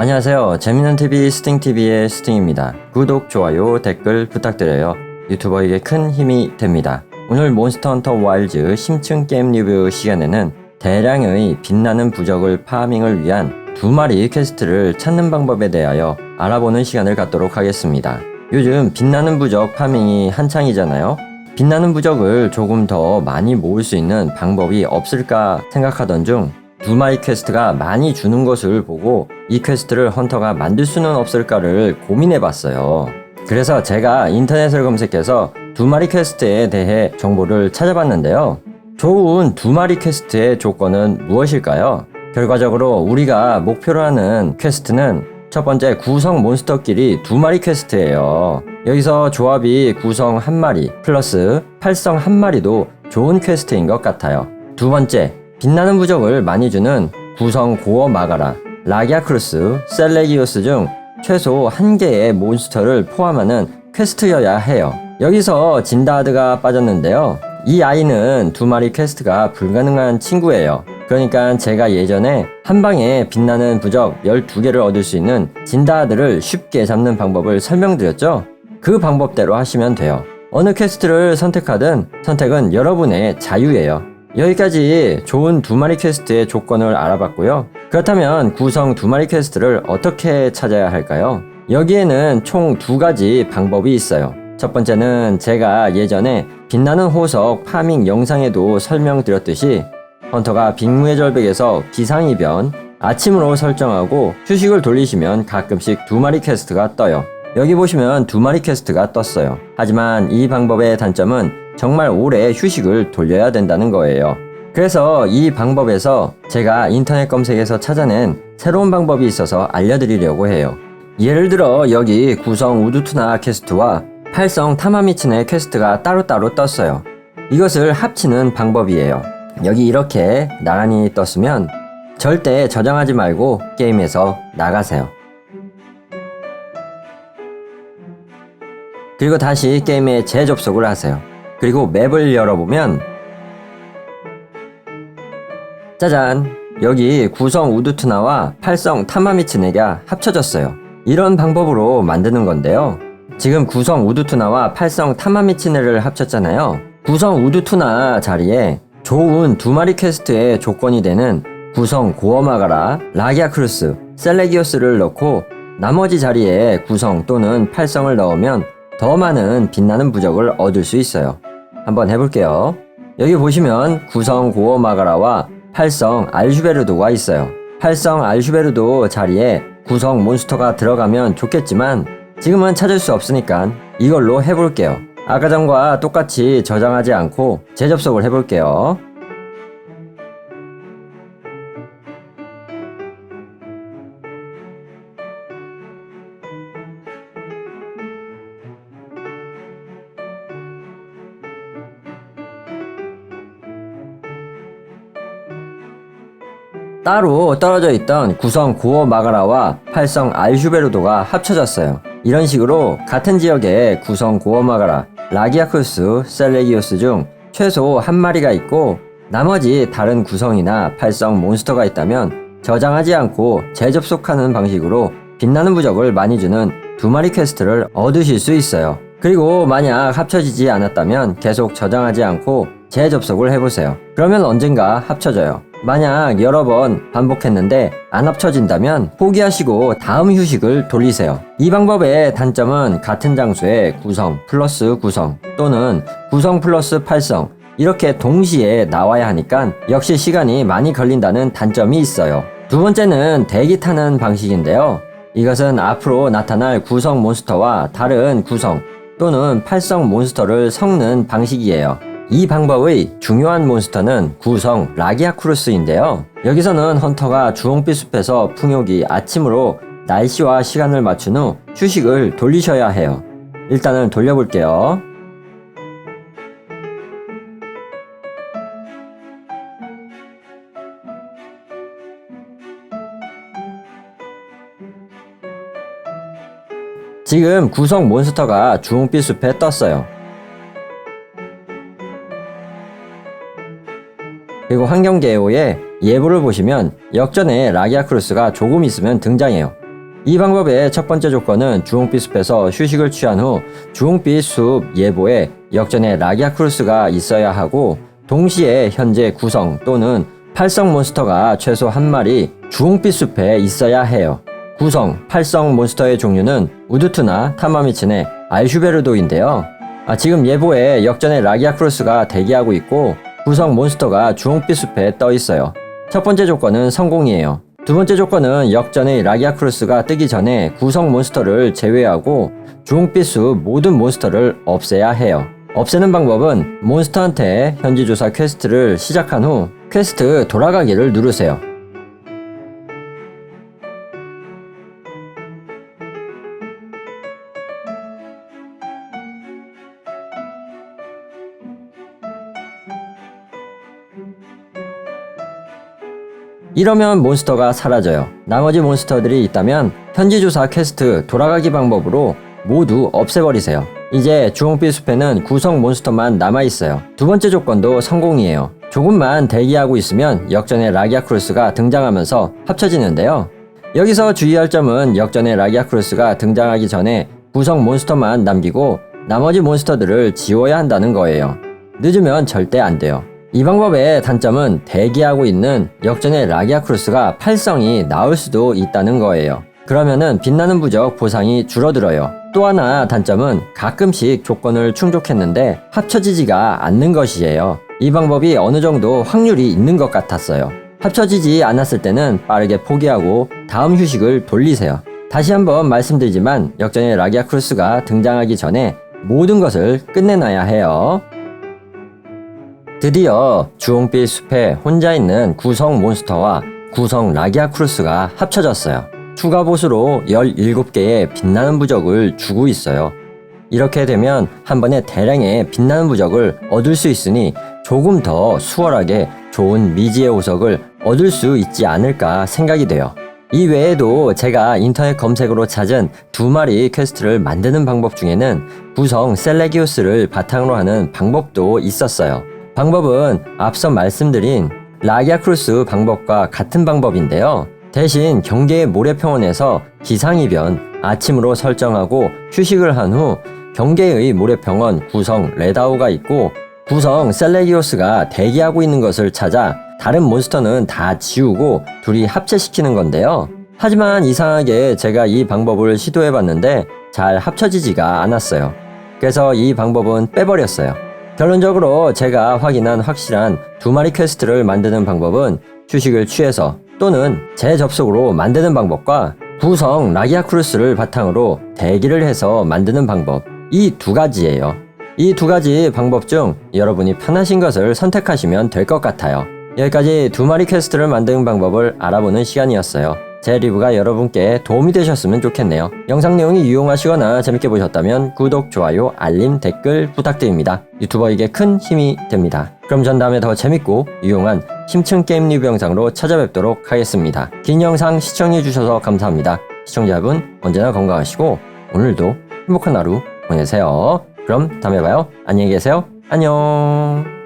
안녕하세요. 재밌는 TV 스팅TV의 스팅입니다. 구독, 좋아요, 댓글 부탁드려요. 유튜버에게 큰 힘이 됩니다. 오늘 몬스터 헌터 와일즈 심층 게임 리뷰 시간에는 대량의 빛나는 부적을 파밍을 위한 두 마리 퀘스트를 찾는 방법에 대하여 알아보는 시간을 갖도록 하겠습니다. 요즘 빛나는 부적 파밍이 한창이잖아요. 빛나는 부적을 조금 더 많이 모을 수 있는 방법이 없을까 생각하던 중 두 마리 퀘스트가 많이 주는 것을 보고 이 퀘스트를 헌터가 만들 수는 없을까를 고민해 봤어요. 그래서 제가 인터넷을 검색해서 두 마리 퀘스트에 대해 정보를 찾아봤는데요. 좋은 두 마리 퀘스트의 조건은 무엇일까요? 결과적으로 우리가 목표로 하는 퀘스트는 첫 번째 구성 몬스터끼리 두 마리 퀘스트예요. 여기서 조합이 구성 한 마리 플러스 활성 한 마리도 좋은 퀘스트인 것 같아요. 두 번째 빛나는 부적을 많이 주는 구성 고어 마가라, 라기아크루스, 셀레기오스 중 최소 한 개의 몬스터를 포함하는 퀘스트여야 해요. 여기서 진다드가 빠졌는데요. 이 아이는 두 마리 퀘스트가 불가능한 친구예요. 그러니까 제가 예전에 한 방에 빛나는 부적 12개를 얻을 수 있는 진다드를 쉽게 잡는 방법을 설명드렸죠? 그 방법대로 하시면 돼요. 어느 퀘스트를 선택하든 선택은 여러분의 자유예요. 여기까지 좋은 두 마리 퀘스트의 조건을 알아봤고요. 그렇다면 구성 두 마리 퀘스트를 어떻게 찾아야 할까요? 여기에는 총 두 가지 방법이 있어요. 첫 번째는 제가 예전에 빛나는 호석 파밍 영상에도 설명드렸듯이 헌터가 빅무의 절벽에서 기상이변 아침으로 설정하고 휴식을 돌리시면 가끔씩 두 마리 퀘스트가 떠요. 여기 보시면 두 마리 퀘스트가 떴어요. 하지만 이 방법의 단점은 정말 오래 휴식을 돌려야 된다는 거예요. 그래서 이 방법에서 제가 인터넷 검색에서 찾아낸 새로운 방법이 있어서 알려드리려고 해요. 예를 들어 여기 구성 우두투나 퀘스트와 팔성 타마미츠네 퀘스트가 따로따로 떴어요. 이것을 합치는 방법이에요. 여기 이렇게 나란히 떴으면 절대 저장하지 말고 게임에서 나가세요. 그리고 다시 게임에 재접속을 하세요. 그리고 맵을 열어보면 짜잔 여기 구성 우두투나와 팔성 타마미츠네가 합쳐졌어요. 이런 방법으로 만드는 건데요. 지금 구성 우두투나와 팔성 타마미츠네를 합쳤잖아요. 구성 우두투나 자리에 좋은 두 마리 퀘스트의 조건이 되는 구성 고어마가라, 라기아크루스, 셀레기오스를 넣고 나머지 자리에 구성 또는 팔성을 넣으면 더 많은 빛나는 부적을 얻을 수 있어요. 한번 해볼게요. 여기 보시면 구성 고어 마가라와 팔성 알슈베르도가 있어요. 팔성 알슈베르도 자리에 구성 몬스터가 들어가면 좋겠지만 지금은 찾을 수 없으니까 이걸로 해볼게요. 아까 전과 똑같이 저장하지 않고 재접속을 해볼게요. 따로 떨어져 있던 구성 고어 마가라와 팔성 알슈베르도가 합쳐졌어요. 이런 식으로 같은 지역에 구성 고어 마가라, 라기아쿠스, 셀레기오스 중 최소 한 마리가 있고 나머지 다른 구성이나 팔성 몬스터가 있다면 저장하지 않고 재접속하는 방식으로 빛나는 부적을 많이 주는 두 마리 퀘스트를 얻으실 수 있어요. 그리고 만약 합쳐지지 않았다면 계속 저장하지 않고 재접속을 해보세요. 그러면 언젠가 합쳐져요. 만약 여러 번 반복했는데 안 합쳐진다면 포기하시고 다음 휴식을 돌리세요. 이 방법의 단점은 같은 장소에 구성 플러스 구성 또는 구성 플러스 팔성 이렇게 동시에 나와야 하니까 역시 시간이 많이 걸린다는 단점이 있어요. 두 번째는 대기 타는 방식인데요. 이것은 앞으로 나타날 구성 몬스터와 다른 구성 또는 팔성 몬스터를 섞는 방식이에요. 이 방법의 중요한 몬스터는 구성 라기아크루스인데요. 여기서는 헌터가 주홍빛 숲에서 풍요기 아침으로 날씨와 시간을 맞춘 후 휴식을 돌리셔야 해요. 일단은 돌려볼게요. 지금 구성 몬스터가 주홍빛 숲에 떴어요. 그리고 환경개호의 예보를 보시면 역전에 라기아 크루스가 조금 있으면 등장해요. 이 방법의 첫 번째 조건은 주홍빛 숲에서 휴식을 취한 후 주홍빛 숲 예보에 역전의 라기아 크루스가 있어야 하고 동시에 현재 구성 또는 팔성 몬스터가 최소 한 마리 주홍빛 숲에 있어야 해요. 구성, 팔성 몬스터의 종류는 우두투나 타마미츠네, 알슈베르도인데요. 아, 지금 예보에 역전의 라기아 크루스가 대기하고 있고 구성 몬스터가 주홍빛 숲에 떠 있어요. 첫 번째 조건은 성공이에요. 두 번째 조건은 역전의 라기아 크루스가 뜨기 전에 구성 몬스터를 제외하고 주홍빛 숲 모든 몬스터를 없애야 해요. 없애는 방법은 몬스터한테 현지 조사 퀘스트를 시작한 후 퀘스트 돌아가기를 누르세요. 이러면 몬스터가 사라져요. 나머지 몬스터들이 있다면 현지 조사 퀘스트 돌아가기 방법으로 모두 없애버리세요. 이제 주홍빛 숲에는 구성 몬스터만 남아있어요. 두 번째 조건도 성공이에요. 조금만 대기하고 있으면 역전의 라기아 크루스가 등장하면서 합쳐지는데요. 여기서 주의할 점은 역전의 라기아 크루스가 등장하기 전에 구성 몬스터만 남기고 나머지 몬스터들을 지워야 한다는 거예요. 늦으면 절대 안 돼요. 이 방법의 단점은 대기하고 있는 역전의 라기아 크루스가 팔성이 나올 수도 있다는 거예요. 그러면은 빛나는 부적 보상이 줄어들어요. 또 하나 단점은 가끔씩 조건을 충족했는데 합쳐지지가 않는 것이에요. 이 방법이 어느 정도 확률이 있는 것 같았어요. 합쳐지지 않았을 때는 빠르게 포기하고 다음 휴식을 돌리세요. 다시 한번 말씀드리지만 역전의 라기아 크루스가 등장하기 전에 모든 것을 끝내놔야 해요. 드디어 주홍빛 숲에 혼자 있는 구성 몬스터와 구성 라기아 크루스가 합쳐졌어요. 추가 보수로 17개의 빛나는 부적을 주고 있어요. 이렇게 되면 한 번에 대량의 빛나는 부적을 얻을 수 있으니 조금 더 수월하게 좋은 미지의 호석을 얻을 수 있지 않을까 생각이 돼요. 이 외에도 제가 인터넷 검색으로 찾은 두 마리 퀘스트를 만드는 방법 중에는 구성 셀레기우스를 바탕으로 하는 방법도 있었어요. 방법은 앞서 말씀드린 라기아 크루스 방법과 같은 방법인데요. 대신 경계의 모래평원에서 기상이변 아침으로 설정하고 휴식을 한 후 경계의 모래평원 구성 레다오가 있고 구성 셀레기오스가 대기하고 있는 것을 찾아 다른 몬스터는 다 지우고 둘이 합체시키는 건데요. 하지만 이상하게 제가 이 방법을 시도해봤는데 잘 합쳐지지가 않았어요. 그래서 이 방법은 빼버렸어요. 결론적으로 제가 확인한 확실한 두 마리 퀘스트를 만드는 방법은 휴식을 취해서 또는 재접속으로 만드는 방법과 구성 라기아 크루스를 바탕으로 대기를 해서 만드는 방법 이 두 가지예요. 이 두 가지 방법 중 여러분이 편하신 것을 선택하시면 될 것 같아요. 여기까지 두 마리 퀘스트를 만드는 방법을 알아보는 시간이었어요. 제 리뷰가 여러분께 도움이 되셨으면 좋겠네요. 영상 내용이 유용하시거나 재밌게 보셨다면 구독, 좋아요, 알림, 댓글 부탁드립니다. 유튜버에게 큰 힘이 됩니다. 그럼 전 다음에 더 재밌고 유용한 심층 게임 리뷰 영상으로 찾아뵙도록 하겠습니다. 긴 영상 시청해주셔서 감사합니다. 시청자분 언제나 건강하시고 오늘도 행복한 하루 보내세요. 그럼 다음에 봐요. 안녕히 계세요. 안녕.